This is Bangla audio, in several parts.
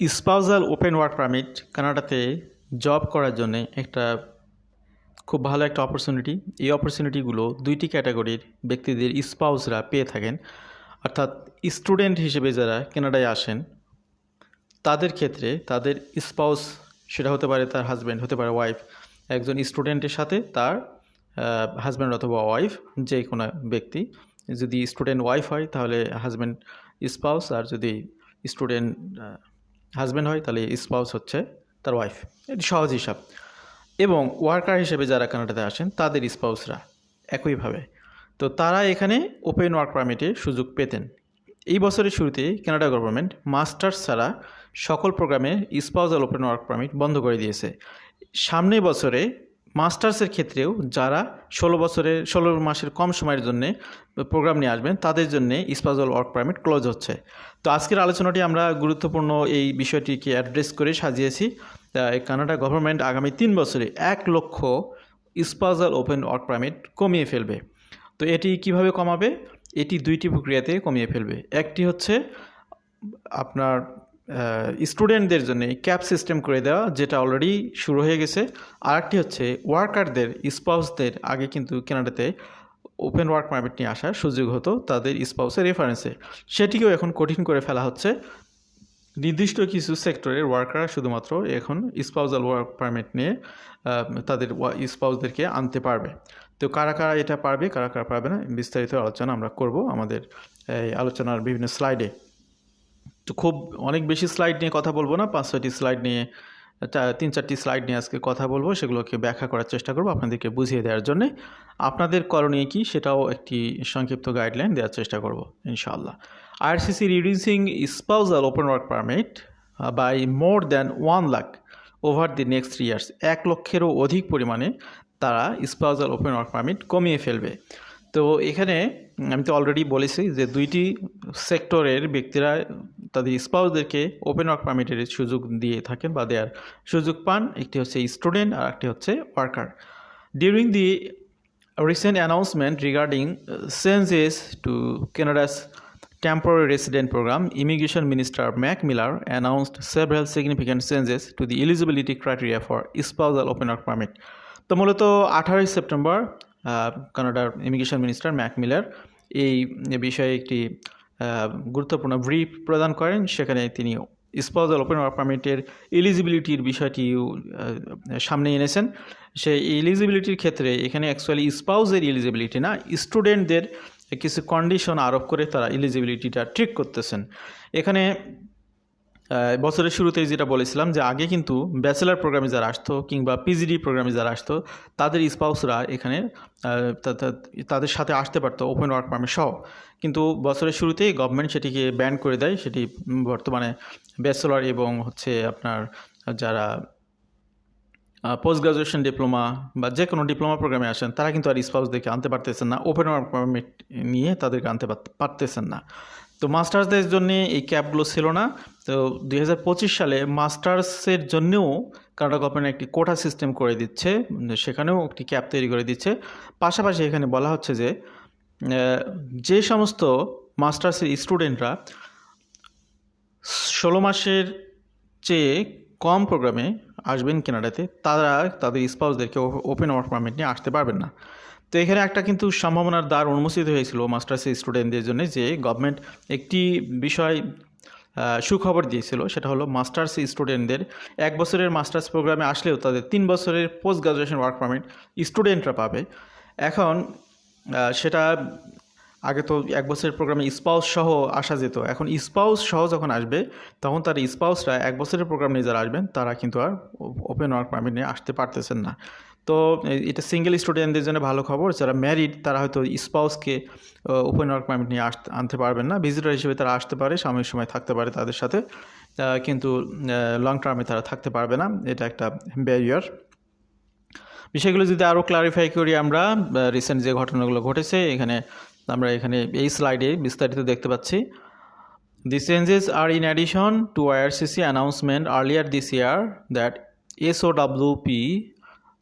স্পাউজাল ওপেন ওয়ার্ক পারমিট কানাডাতে জব করার জন্যে একটা খুব ভালো একটা অপরচুনিটি। এই অপরচুনিটিগুলো দুইটি ক্যাটাগরির ব্যক্তিদের স্পাউসরা পেয়ে থাকেন। অর্থাৎ স্টুডেন্ট হিসেবে যারা কানাডায় আসেন, তাদের ক্ষেত্রে তাদের স্পাউস সেটা হতে পারে তার হাজব্যান্ড, হতে পারে ওয়াইফ। একজন স্টুডেন্টের সাথে তার হাজব্যান্ড অথবা ওয়াইফ যে কোনো ব্যক্তি। যদি স্টুডেন্ট ওয়াইফ হয় তাহলে হাজব্যান্ড স্পাউস আর যদি স্টুডেন্ট হাজব্যান্ড হয়, তাহলে স্পাউস হচ্ছে তার ওয়াইফ এটি সহজ হিসাব। এবং ওয়ার্কার হিসেবে যারা কানাডাতে আসেন, তাদের স্পাউসরা একইভাবে তো তারা এখানে ওপেন ওয়ার্ক পারমিটের সুযোগ পেতেন। এই বছরের শুরুতে কানাডা গভর্নমেন্ট মাস্টার্স ছাড়া সকল প্রোগ্রামে স্পাউজাল ওপেন ওয়ার্ক পারমিট বন্ধ করে দিয়েছে। সামনে বছরে মাস্টার্সের ক্ষেত্রেও যারা ষোলো বছরের, ষোলো মাসের কম সময়ের জন্য প্রোগ্রাম নিয়ে আসবেন, তাদের জন্য স্পাউজাল ওয়ার্ক পারমিট ক্লোজ হচ্ছে। তো আজকের আলোচনাটি আমরা গুরুত্বপূর্ণ এই বিষয়টিকে অ্যাড্রেস করে সাজিয়েছি। কানাডা গভর্নমেন্ট আগামী তিন বছরে এক লক্ষ স্পাউজাল ওপেন ওয়ার্ক পারমিট কমিয়ে ফেলবে। তো এটি কীভাবে কমাবে? এটি দুইটি প্রক্রিয়াতে কমিয়ে ফেলবে। একটি হচ্ছে আপনার স্টুডেন্টদের জন্য ক্যাপ সিস্টেম করে দেওয়া, যেটা অলরেডি শুরু হয়ে গেছে। আরেকটি হচ্ছে ওয়ার্কারদের স্পাউসদের আগে কিন্তু কেনাডাতে ওপেন ওয়ার্ক পারমিট নিয়ে আসার সুযোগ হতো, তাদের স্পাউসের রেফারেন্সে সেটিকেও এখন কঠিন করে ফেলা হচ্ছে। নির্দিষ্ট কিছু সেক্টরের ওয়ার্কাররা শুধুমাত্র এখন স্পাউজাল ওয়ার্ক পারমিট নিয়ে তাদের স্পাউসদেরকে আনতে পারবে। তো কারা কারা এটা পারবে, কারা কারা পারবে না, বিস্তারিত আলোচনা আমরা করব আমাদের এই আলোচনার বিভিন্ন স্লাইডে তো খুব অনেক বেশি স্লাইড নিয়ে কথা বলব না। পাঁচ ছয়টি স্লাইড নিয়ে তিন চারটি স্লাইড নিয়ে আজকে কথা বলব, সেগুলোকে ব্যাখ্যা করার চেষ্টা করব আপনাদেরকে বুঝিয়ে দেওয়ার জন্য। আপনাদের করণীয় কী সেটাও একটি সংক্ষিপ্ত গাইডলাইন দেওয়ার চেষ্টা করব, ইনশাআল্লাহ। RCC reducing spousal open work permit by more than one lakh over the next three years এক লক্ষেরও অধিক পরিমাণে তারা স্পাউজাল ওপেন ওয়ার্ক পারমিট কমিয়ে ফেলবে। তো এখানে আমি তো অলরেডি বলেছি যে দুইটি সেক্টরের ব্যক্তিরা তাদের স্পাউসদেরকে ওপেন ওয়ার্ক পারমিটের সুযোগ দিয়ে থাকেন বা দেওয়ার সুযোগ পান একটি হচ্ছে স্টুডেন্ট আর একটি হচ্ছে worker during the recent announcement regarding changes to Canada's temporary resident program, Immigration Minister Mac Miller announced several significant changes to the eligibility criteria for spousal open work permit. তো মূলত আঠারোই সেপ্টেম্বর কানাডার ইমিগ্রেশন মিনিস্টার ম্যাক মিলার এই বিষয়ে একটি গুরুত্বপূর্ণ ব্রিফ প্রদান করেন। সেখানে তিনি স্পাউজাল ওপেন ওয়ার্ক পারমিটের এলিজিবিলিটির বিষয়টি সামনে এনেছেন। সেই এলিজিবিলিটির ক্ষেত্রে এখানে অ্যাকচুয়ালি স্পাউজের এলিজিবিলিটি না স্টুডেন্টদের কিছু কন্ডিশন আরোপ করে তারা এলিজিবিলিটিটা ঠিক করতেছেন। এখানে বছরের শুরুতেই যেটা বলেছিলাম যে আগে কিন্তু ব্যাচেলার প্রোগ্রামে যারা আসতো কিংবা পিজিডি প্রোগ্রামে যারা আসতো, তাদের স্পাউসরা এখানে তাদের সাথে আসতে পারতো ওপেন ওয়ার্ক পারমিট সহ। কিন্তু বছরের শুরুতেই গভর্নমেন্ট সেটিকে ব্যান করে দেয়। সেটি বর্তমানে ব্যাচেলার এবং হচ্ছে আপনার যারা পোস্ট গ্রাজুয়েশন ডিপ্লোমা বা যে কোনো ডিপ্লোমা প্রোগ্রামে আসেন, তারা কিন্তু আর স্পাউসদেরকে আনতে পারতেছেন না। ওপেন ওয়ার্ক পারমিট নিয়ে তাদেরকে আনতে পারতেছেন না। তো মাস্টার্সদের জন্য এই ক্যাবগুলো ছিল না। তো দু হাজার পঁচিশ সালে মাস্টার্সের জন্যও কানাডা গভর্নমেন্ট একটি কোটা সিস্টেম করে দিচ্ছে সেখানেও একটি ক্যাব তৈরি করে দিচ্ছে। পাশাপাশি এখানে বলা হচ্ছে যে যে সমস্ত মাস্টার্সের স্টুডেন্টরা ষোলো মাসের চেয়ে কম প্রোগ্রামে আসবেন কেনাডাতে, তারা তাদের স্পাউসদেরকে ওপেন ওয়ার্ক পারমিট নিয়ে আসতে পারবেন না। তো এখানে একটা কিন্তু সম্ভাবনার দ্বার উন্মোচিত হয়েছিল মাস্টার্সের স্টুডেন্টদের জন্য যে গভর্নমেন্ট একটি বিষয় সুখবর দিয়েছিল, সেটা হলো মাস্টার্স স্টুডেন্টদের এক বছরের মাস্টার্স প্রোগ্রামে আসলেও তাদের তিন বছরের পোস্ট গ্রাজুয়েশন ওয়ার্ক পারমিট স্টুডেন্টরা পাবে। এখন সেটা আগে তো এক বছরের প্রোগ্রামে স্পাউস সহ আসা যেত। এখন স্পাউস সহ যখন আসবে, তখন তার স্পাউসরা এক বছরের প্রোগ্রাম নিয়ে যারা আসবেন, তারা কিন্তু আর ওপেন ওয়ার্ক পারমিট নিয়ে আসতে পারতেছেন না। তো এটা সিঙ্গেল স্টুডেন্টদের জন্য ভালো খবর, যারা ম্যারিড তারা হয়তো স্পাউসকে ওপেন ওয়ার্ক পারমিট নিয়ে আসতে আনতে পারবেন না। ভিজিটার হিসেবে তারা আসতে পারে, সাময়িক সময় থাকতে পারে তাদের সাথে। কিন্তু লং টার্মে তারা থাকতে পারবে না। এটা একটা ব্যারিয়ার বিষয়গুলো যদি আরও ক্লারিফাই করি আমরা রিসেন্ট যে ঘটনাগুলো ঘটেছে, এখানে আমরা এখানে এই স্লাইডে বিস্তারিত দেখতে পাচ্ছি। The changes are in addition to IRCC announcement earlier this year that S O W P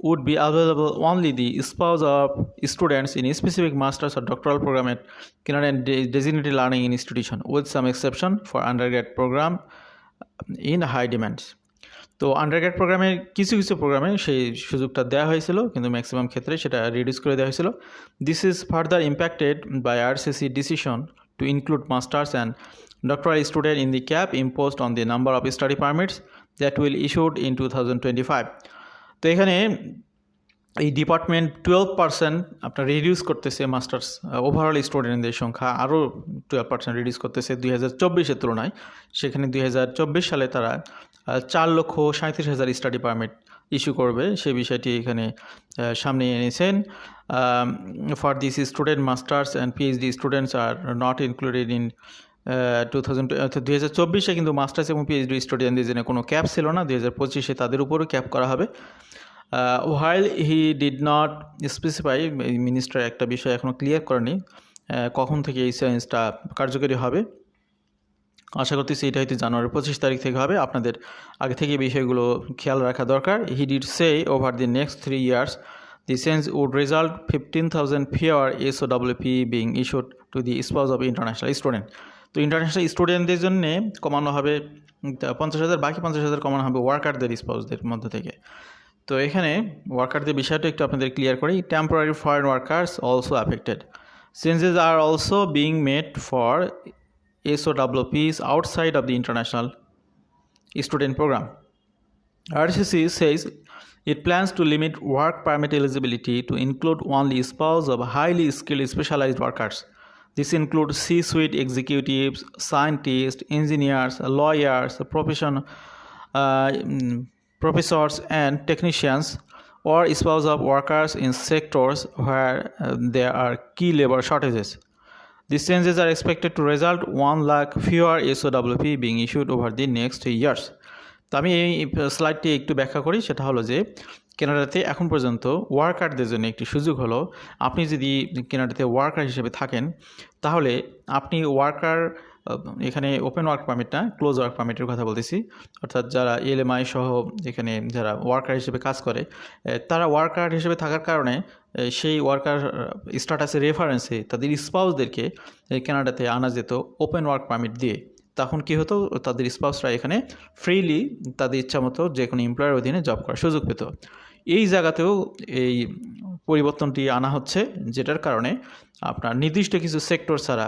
would be available only the spouse of students in specific masters of doctoral program at কিনার and designated learning institution with some exception for under grade program in high demands তো আন্ডারগ্রেড প্রোগ্রামের কিছু কিছু প্রোগ্রামে সেই সুযোগটা দেওয়া হয়েছিল, কিন্তু ম্যাক্সিমাম ক্ষেত্রে সেটা রিডিউস করে দেওয়া হয়েছিল। This is further impacted by RCC decision to include masters and doctoral student in the cap imposed on the number of study permits that will issued in 2025 তো এখানে এই ডিপার্টমেন্ট টুয়েলভ পার্সেন্ট আপনার রিডিউস করতেছে মাস্টার্স ওভারঅল স্টুডেন্টদের সংখ্যা আরও টুয়েলভ পার্সেন্ট রিডিউস করতেছে দুই হাজার চব্বিশের তুলনায়। সেখানে দুই হাজার চব্বিশ সালে তারা চার লক্ষ সাঁত্রিশ হাজার স্টাডি পারমিট ইস্যু করবে। সেই বিষয়টি এখানে সামনে এনেছেন। For this student masters and PhD students are not included in two thousand দু হাজার চব্বিশে কিন্তু মাস্টার্স এবং পিএইচডি স্টুডেন্টদের জন্য কোনো ক্যাপ ছিল না। দু হাজার পঁচিশে তাদের উপরও ক্যাপ করা হবে। While he did not specify minister একটা বিষয় এখনও ক্লিয়ার করেনি কখন থেকে এই চেঞ্জটা কার্যকরী হবে। আশা করতেছি এটা হয়তো জানুয়ারি পঁচিশ তারিখ থেকে হবে। আপনাদের আগে থেকে বিষয়গুলো খেয়াল রাখা দরকার। He did say over the next three years the change would result fifteen thousand fewer S O W P being issued to the spouse of international student তো ইন্টারন্যাশনাল স্টুডেন্টদের জন্য কমানো হবে পঞ্চাশ হাজার, বাকি পঞ্চাশ হাজার কমানো হবে ওয়ার্কারদের স্পাউসদের মধ্য থেকে। তো এখানে ওয়ার্কারদের বিষয়টা একটু আপনাদের ক্লিয়ার করি। Temporary foreign workers also affected changes are also being made for SOWPs outside of the international student program. RCC says it plans to limit work permit eligibility to include only spouse of highly skilled specialized workers. This includes C-suite executives, scientists, engineers, lawyers, profession, uh, mm, professors, and technicians, or spouse of workers in sectors where uh, there are key labor shortages. These changes are expected to result 1 lakh fewer SOWP being issued over the next years. তো আমি এই স্লাইডটি একটু ব্যাখ্যা করি সেটা হলো যে, কেনাডাতে এখন পর্যন্ত ওয়ার্কারদের জন্য একটি সুযোগ হলো, আপনি যদি কেনাডাতে ওয়ার্কার হিসেবে থাকেন, তাহলে আপনি ওয়ার্কার এখানে ওপেন ওয়ার্ক পারমিট না ক্লোজ ওয়ার্ক পারমিটের কথা বলতেছি। অর্থাৎ যারা এলএমআই সহ এখানে যারা ওয়ার্কার হিসেবে কাজ করে তারা ওয়ার্কার হিসেবে থাকার কারণে সেই ওয়ার্কার স্ট্যাটাসের রেফারেন্সে তাদের স্পাউসদেরকে কানাডাতে আনা যেত ওপেন ওয়ার্ক পারমিট দিয়ে। তখন কী হতো, তাদের স্পাউসরা এখানে ফ্রিলি তাদের ইচ্ছা মতো যে কোনো এমপ্লয়ের অধীনে জব করার সুযোগ পেত। এই জায়গাতেও এই পরিবর্তনটি আনা হচ্ছে, যেটার কারণে আপনার নির্দিষ্ট কিছু সেক্টর ছাড়া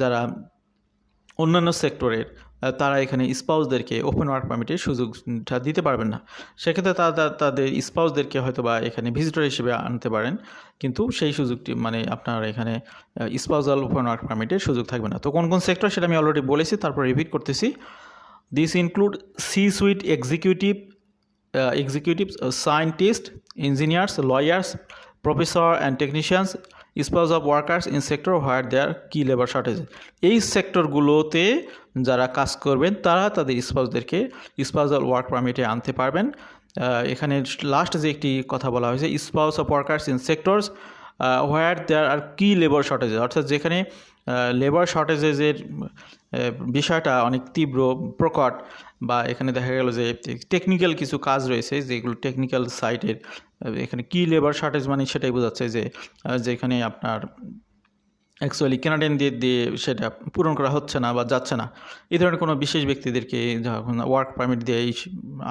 যারা অন্যান্য সেক্টরের তারা এখানে স্পাউসদেরকে ওপেন ওয়ার্ক পারমিটের সুযোগটা দিতে পারবেন না। সেক্ষেত্রে তারা তাদের স্পাউসদেরকে হয়তো বা এখানে ভিজিটর হিসেবে আনতে পারেন, কিন্তু সেই সুযোগটি মানে আপনার এখানে স্পাউজাল ওপেন ওয়ার্ক পারমিটের সুযোগ থাকবে না। তো কোন কোন সেক্টর সেটা আমি অলরেডি বলেছি, তারপর রিপিট করতেছি। This include C suite executive executive scientist engineers lawyers professor and technicians spouse of workers in sector where there key labour shortage এই সেক্টরগুলোতে যারা কাজ করবেন, তারা তাদের স্পাউসদেরকে অফ ওয়ার্ক পারমিটে আনতে পারবেন। এখানে লাস্ট যে একটি কথা বলা হয়েছে spouse of workers in sectors where there are key labour shortage অর্থাৎ যেখানে লেবার শর্টেজের বিষয়টা অনেক তীব্র, প্রকট, বা এখানে দেখা গেল যে টেকনিক্যাল কিছু কাজ রয়েছে, যেগুলো টেকনিক্যাল সাইটের এখানে কি লেবার শর্টেজ মানে সেটাই বোঝাচ্ছে যে যেখানে আপনার অ্যাকচুয়ালি কেনাডিয়ানদের দিয়ে দিয়ে সেটা পূরণ করা হচ্ছে না বা যাচ্ছে না। এই ধরনের কোনো বিশেষ ব্যক্তিদেরকে যখন ওয়ার্ক পারমিট দিয়ে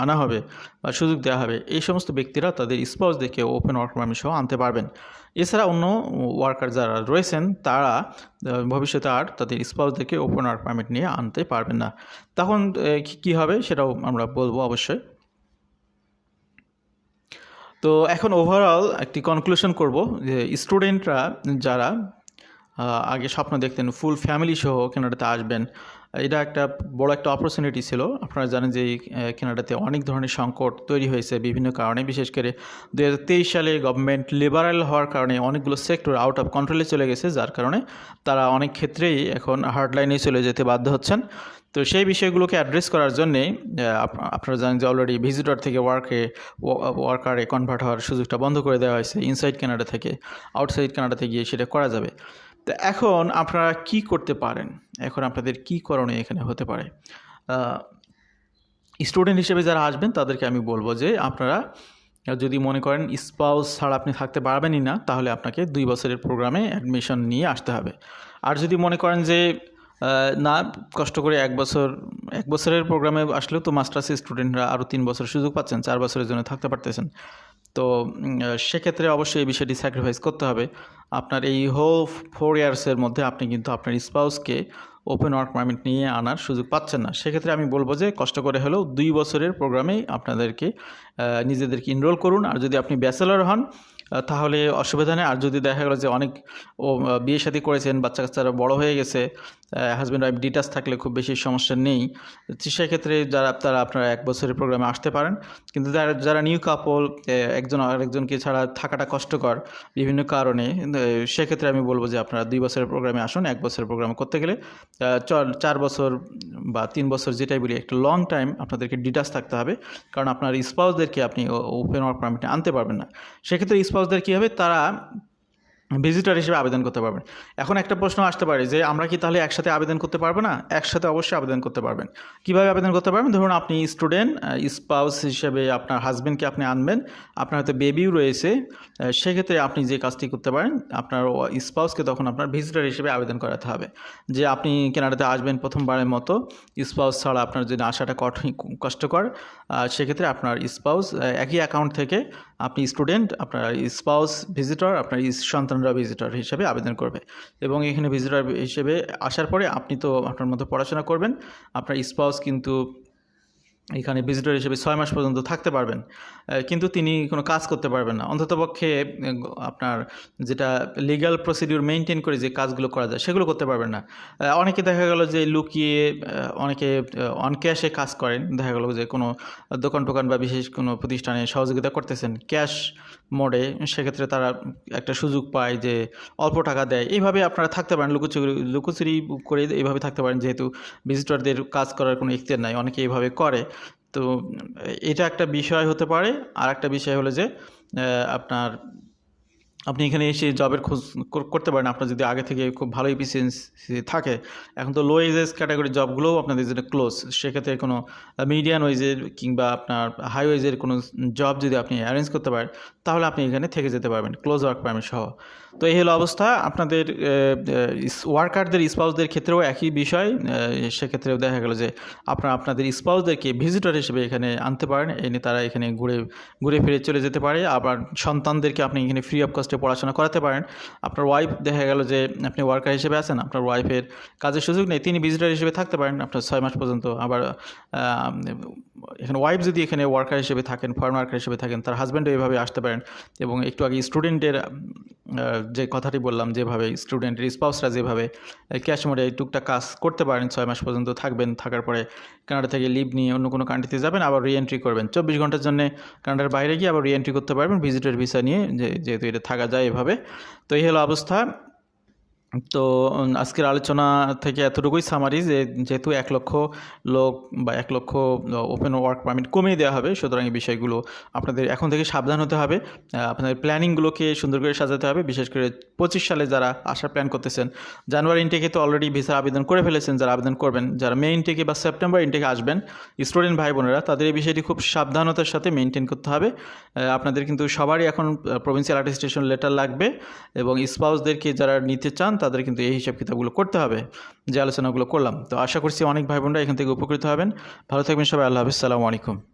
আনা হবে বা সুযোগ দেওয়া হবে, এই সমস্ত ব্যক্তিরা তাদের স্পাউসদেরকে ওপেন ওয়ার্ক পারমিট সহ আনতে পারবেন। এছাড়া অন্য ওয়ার্কার যারা রয়েছেন, তারা ভবিষ্যতে আর তাদের স্পাউসদেরকে ওপেন ওয়ার্ক পারমিট নিয়ে আনতে পারবেন না। তখন কী হবে সেটাও আমরা বলব অবশ্যই। তো এখন ওভারঅল একটি কনক্লুশন করব যে স্টুডেন্টরা যারা আগে স্বপ্ন দেখতেন ফুল ফ্যামিলি সহ কেনাডাতে আসবেন, এটা একটা বড় একটা অপরচুনিটি ছিল। আপনারা জানেন যে কেনাডাতে অনেক ধরনের সংকট তৈরি হয়েছে বিভিন্ন কারণে। বিশেষ করে দু হাজার তেইশ সালে গভর্নমেন্ট লিবারাল হওয়ার কারণে অনেকগুলো সেক্টর আউট অফ কন্ট্রোলে চলে গেছে, যার কারণে তারা অনেক ক্ষেত্রেই এখন হার্ডলাইনে চলে যেতে বাধ্য হচ্ছেন। তো সেই বিষয়গুলোকে অ্যাড্রেস করার জন্যে আপ- আপনারা জানেন যে অলরেডি ভিজিটর থেকে ওয়ার্কে ওয়ার্কারে কনভার্ট হওয়ার সুযোগটা বন্ধ করে দেওয়া হয়েছে ইনসাইড কানাডা থেকে আউটসাইড কানাডাতে গিয়ে সেটা করা যাবে। তো এখন আপনারা কি করতে পারেন? এখন আপনাদের কি করণীয় এখানে হতে পারে? স্টুডেন্ট হিসেবে যারা আসবেন তাদেরকে আমি বলব যে আপনারা যদি মনে করেন স্পাউস ছাড়া আপনি থাকতে পারবেনই না, তাহলে আপনাকে দুই বছরের প্রোগ্রামে অ্যাডমিশন নিয়ে আসতে হবে। আর যদি মনে করেন যে না, কষ্ট করে এক বছর, এক বছরের প্রোগ্রামে আসলেও তো মাস্টার্স স্টুডেন্টরা আরও তিন বছর সুযোগ পাচ্ছেন, চার বছরের জন্য থাকতে পারতেছেন। তো সেক্ষেত্রে অবশ্যই এই বিষয়টি স্যাক্রিফাইস করতে হবে। আপনার এই হোল ফোর ইয়ার্সের মধ্যে আপনি কিন্তু আপনার স্পাউসকে ওপেন ওয়ার্ক পারমিট নিয়ে আনার সুযোগ পাচ্ছেন না। সেক্ষেত্রে আমি বলব যে, কষ্ট করে হলেও দুই বছরের প্রোগ্রামেই আপনাদেরকে নিজেদেরকে ইনরোল করুন। আর যদি আপনি ব্যাচেলর হন তাহলে অসুবিধা নেই। আর যদি দেখা গেলো যে অনেক, ও বিয়ে শাদী করেছেন, বাচ্চা কাচ্চারা বড় হয়ে গেছে হাজব্যান্ড ওয়াইফ ডিটাচ থাকলে খুব বেশি সমস্যা নেই। সেক্ষেত্রে যারা, তারা আপনারা এক বছরের প্রোগ্রামে আসতে পারেন। কিন্তু যারা যারা নিউ কাপল একজন আরেকজনকে ছাড়া থাকাটা কষ্টকর বিভিন্ন কারণে সেক্ষেত্রে আমি বলব যে আপনারা দুই বছরের প্রোগ্রামে আসুন। এক বছরের প্রোগ্রামে করতে গেলে চার বছর বা তিন বছর যেটাই বলি, একটা লং টাইম আপনাদেরকে ডিটাচ থাকতে হবে। কারণ আপনার স্পাউসদেরকে আপনি ওপেন ওয়ার্ক পারমিটে আনতে পারবেন না। সেক্ষেত্রে স্পাউসদের কী হবে? তারা ভিজিটর হিসেবে আবেদন করতে পারবেন। এখন একটা প্রশ্ন আসতে পারে যে, আমরা কি তাহলে একসাথে আবেদন করতে পারব না? একসাথে অবশ্যই আবেদন করতে পারবেন। কীভাবে আবেদন করতে পারবেন? ধরুন আপনি স্টুডেন্ট স্পাউস হিসেবে আপনার হাজব্যান্ডকে আপনি আনবেন, আপনার হয়তো বেবিও রয়েছে সেক্ষেত্রে আপনি যে কাজটি করতে পারেন, আপনার স্পাউসকে তখন আপনার ভিজিটর হিসেবে আবেদন করাতে হবে। যে আপনি কেনাডাতে আসবেন প্রথমবারের মতো স্পাউস ছাড়া আপনার যদি আসাটা কঠিন, কষ্টকর সেক্ষেত্রে আপনার স্পাউস একই অ্যাকাউন্ট থেকে আপনি স্টুডেন্ট আপনার স্পাউস ভিজিটর আপনার ইস- সন্তানরা ভিজিটর হিসেবে আবেদন করবে। এবং এখানে ভিজিটর হিসেবে আসার পরে আপনি তো আপনার মতো পড়াশোনা করবেন, আপনার স্পাউস কিন্তু এখানে ভিজিটর হিসেবে ছয় মাস পর্যন্ত থাকতে পারবেন কিন্তু তিনি কোনো কাজ করতে পারবেন না। অন্ততপক্ষে আপনার যেটা লিগ্যাল প্রসিডিউর মেনটেন করে যে কাজগুলো করা যায়, সেগুলো করতে পারবেন না। অনেকে দেখা গেল যে লুকিয়ে অনেকে অন ক্যাশে কাজ করেন। দেখা গেল যে কোনো দোকান টোকান বা বিশেষ কোনো প্রতিষ্ঠানে সহযোগিতা করতেছেন ক্যাশ মোডে, সেক্ষেত্রে তারা একটা সুযোগ পায় যে অল্প টাকা দেয়। এইভাবে আপনারা থাকতে পারেন, লুকোচুরি লুকোচুরি করে এইভাবে থাকতে পারেন, যেহেতু ভিজিটরদের কাজ করার কোনো ইখতিয়ার নাই, অনেকে এইভাবে করে। তো এটা একটা বিষয় হতে পারে। আর একটা বিষয় হলো যে আপনার আপনি এখানে এসে জবের খোঁজ করতে পারেন। আপনার যদি আগে থেকে খুব ভালো এফিসিয়েন্সি থাকে, এখন তো লো এজেস ক্যাটাগরি জবগুলোও আপনাদের জন্য ক্লোজ সেক্ষেত্রে কোনো মিডিয়াম ওয়েজের কিংবা আপনার হাই ওয়েজের কোনো জব যদি আপনি অ্যারেঞ্জ করতে পারেন, তাহলে আপনি এখানে থেকে যেতে পারবেন। ক্লোজ ওয়ার্ক পারমিট সহ। তো এই হলো অবস্থা। আপনাদের ওয়ার্কারদের স্পাউসদের ক্ষেত্রেও একই বিষয়। সেক্ষেত্রেও দেখা গেল যে আপনারা আপনাদের স্পাউসদেরকে ভিজিটর হিসেবে এখানে আনতে পারেন। এনে তারা এখানে ঘুরে ঘুরে ফিরে চলে যেতে পারে। আবার সন্তানদেরকে আপনি এখানে ফ্রি অফ কস্টে পড়াশোনা করাতে পারেন। আপনার ওয়াইফ দেখা গেল যে আপনি ওয়ার্কার হিসেবে আছেন, আপনার ওয়াইফের কাজের সুযোগ নেই, তিনি ভিজিটর হিসেবে থাকতে পারেন। আপনার ছয় মাস পর্যন্ত আবার এখানে ওয়াইফ যদি এখানে ওয়ার্কার হিসেবে থাকেন ফরেন ওয়ার্কার হিসেবে থাকেন, তার হাজব্যান্ডও এভাবে আসতে পারেন। এবং একটু আগে স্টুডেন্টের যে কথাটি বললাম, যেভাবে স্টুডেন্টের স্পাউসরা যেভাবে ক্যাশ মোডে টুকটাক কাজ করতে পারেন, ছয় মাস পর্যন্ত থাকবেন, থাকার পরে কানাডা থেকে লিভ নিয়ে অন্য কোনো কান্ট্রিতে যাবেন, আবার রিএন্ট্রি করবেন। চব্বিশ ঘণ্টার জন্য কানাডার বাইরে গিয়ে আবার রিএন্ট্রি করতে পারবেন ভিজিটের ভিসা নিয়ে যেহেতু এটা থাকা যায় এভাবে। তো এই হলো অবস্থা। তো আজকের আলোচনা থেকে এতটুকুই সামারি যে, যেহেতু এক লক্ষ লোক বা এক লক্ষ ওপেন ওয়ার্ক পারমিট কমিয়ে দেওয়া হবে, সুতরাং এই বিষয়গুলো আপনাদের এখন থেকে সাবধান হতে হবে। আপনাদের প্ল্যানিংগুলোকে সুন্দর করে সাজাতে হবে, বিশেষ করে পঁচিশ সালে যারা আসার প্ল্যান করতেছেন, জানুয়ারি ইনটেকে তো অলরেডি ভিসা আবেদন করে ফেলেছেন, যারা আবেদন করবেন, যারা মে ইনটেকে বা সেপ্টেম্বর ইনটেকে আসবেন স্টুডেন্ট ভাই বোনেরা তাদের এই বিষয়টি খুব সাবধানতার সাথে মেনটেন করতে হবে। আপনাদের কিন্তু সবারই এখন প্রভিন্সিয়াল অ্যাটেস্টেশন লেটার লাগবে এবং স্পাউসদেরকে যারা নিতে চান তাদের কিন্তু এই হিসাব কিতাবগুলো করতে হবে যে আলোচনাগুলো করলাম। তো আশা করছি অনেক ভাই বোনরা এখান থেকে উপকৃত হবেন। ভালো থাকবেন সবাই, আল্লাহ হাফিজ। সালামু আলাইকুম।